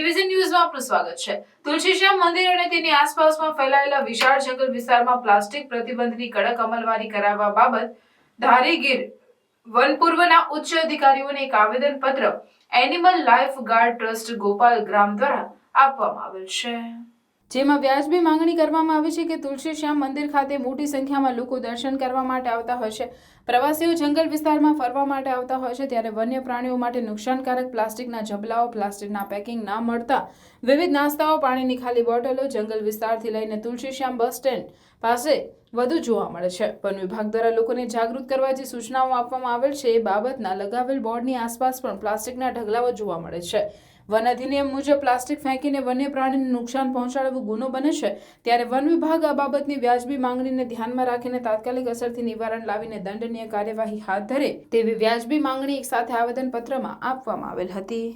આપનું સ્વાગત છે. તુલસીશ્યામ મંદિર અને તેની આસપાસમાં ફેલાયેલા વિશાળ જંગલ વિસ્તારમાં પ્લાસ્ટિક પ્રતિબંધની કડક અમલવારી કરાવવા બાબત ધારીગીર વનપૂર્વના ઉચ્ચ અધિકારીઓને એક આવેદન પત્ર animal life guard trust Gopal Gram દ્વારા આપવામાં આવેલ છે. જેમાં વ્યાજબી માંગણી કરવામાં આવી છે કે તુલસી શ્યામ મંદિર ખાતે મોટી સંખ્યામાં લોકો દર્શન કરવા માટે આવતા હોય છે. પ્રવાસીઓ જંગલ વિસ્તારમાં ફરવા માટે આવતા હોય છે ત્યારે વન્ય પ્રાણીઓ માટે નુકસાનકારક પ્લાસ્ટિકના જબલાઓ, પ્લાસ્ટિકના પેકિંગ ના મળતા વિવિધ નાસ્તાઓ, પાણીની ખાલી બોટલો જંગલ વિસ્તારથી લઈને તુલસી શ્યામ બસ સ્ટેન્ડ પાસે વધુ જોવા મળે છે. વન વિભાગ દ્વારા લોકોને જાગૃત કરવા જે સૂચનાઓ આપવામાં આવેલ છે, એ બાબતના લગાવેલ બોર્ડની આસપાસ પણ પ્લાસ્ટિકના ઢગલાઓ જોવા મળે છે. વન અધિનિયમ મુજબ પ્લાસ્ટિક ફેંકીને વન્ય પ્રાણીને નુકસાન પહોંચાડવું ગુનો બને છે, ત્યારે વન વિભાગ આ બાબતની વ્યાજબી માંગણીને ધ્યાનમાં રાખીને તાત્કાલિક અસરથી નિવારણ લાવીને દંડનીય કાર્યવાહી હાથ ધરે તેવી વ્યાજબી માંગણી એક સાથે આવેદનપત્રમાં આપવામાં આવેલ હતી.